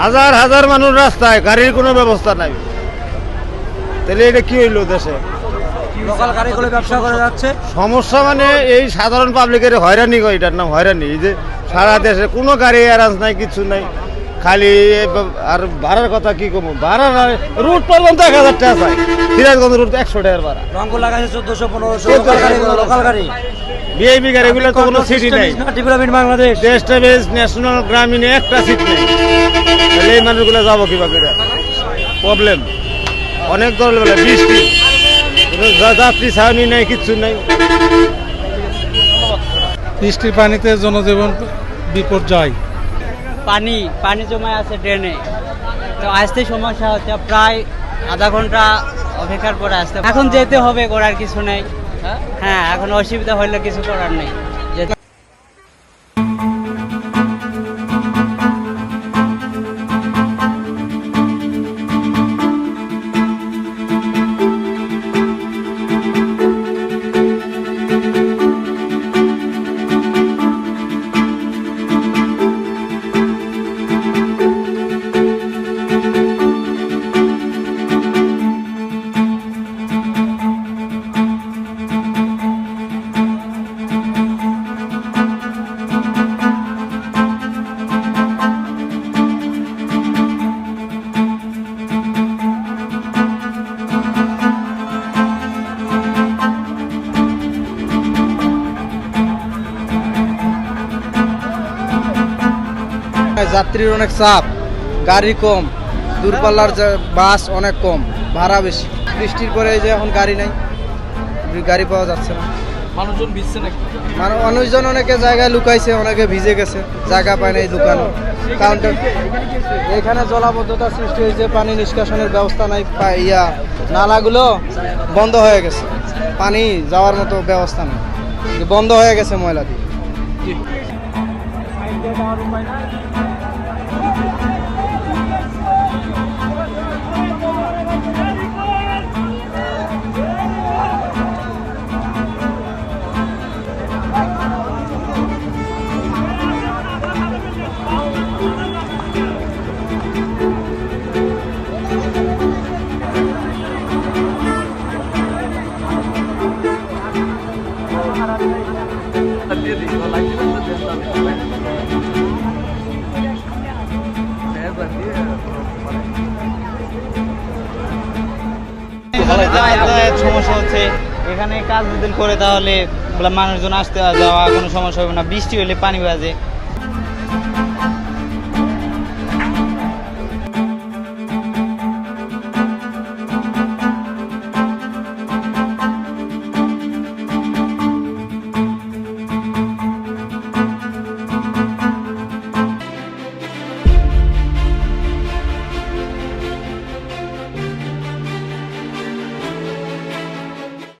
হাজার হাজার মানুষ রাস্তায় গাড়ির কোনো ব্যবস্থা নাই। তাহলে এটা কি হইল দেশে? লোকাল গাড়িগুলো ব্যবসা করে যাচ্ছে। সমস্যা মানে এই সাধারণ পাবলিকের হয়রানি এটার নাম হয়রানি। এই যে সারা দেশে কোনো গাড়ি অ্যারেঞ্জ নাই কিছু নাই। খালি আর ভাড়ার কথা কি কমো? ভাড়া নাই রুট পর্যন্ত এক হাজার টাকা চাই। সিরাজগঞ্জ রুট একশো টাকার ভাড়া। রঙগুলো লাগাইছে চোদ্দশো পনেরোশো লোকাল গাড়ি? ভিআইপি গাড়িগুলো তো কোনো সিটি নাই। ডেভেলপমেন্ট বাংলাদেশ। দেশটা বেশ ন্যাশনাল গ্রামীণে একটা সিট নেই। তাহলে এই মানুষগুলো যাব কীভাবে প্রবলেম অনেক বলে বৃষ্টি। যাত্রী ছাউনি নেই কিচ্ছু নেই। বৃষ্টির পানিতে জনজীবন বিপর্যয়। পানি পানি জমে আছে ড্রেনে তো আসতে সমস্যা হচ্ছে প্রায় আধা ঘণ্টা অপেক্ষার পরে আসতে এখন যেতে হবে করার কিছু নেই। হ্যাঁ এখন অসুবিধা হইলে কিছু করার নেই। যাত্রীর অনেক চাপ গাড়ি কম দূরপাল্লার যে- বাস অনেক কম ভাড়া বেশি। বৃষ্টির পরে এই যে এখন গাড়ি নাই গাড়ি পাওয়া যাচ্ছে না। মানুষজন ভিজছে নাকি? মানে মানুষজন অনেকে জায়গায় লুকাইছে অনেকে ভিজে গেছে জায়গা পায় নাই লুকানো। কাউন্টার এখানে জলাবদ্ধতা সৃষ্টি হয়েছে পানি নিষ্কাশনের ব্যবস্থা নাই ইয়া নালাগুলো বন্ধ হয়ে গেছে। পানি যাওয়ার মতো ব্যবস্থা নেই। বন্ধ হয়ে গেছে ময়লা দিয়ে। সমস্যা হচ্ছে এখানে কাজ যদি করে তাহলে মানুষজন আসতে যাওয়া কোনো সমস্যা হবে না। বৃষ্টি হলে পানি বাজে।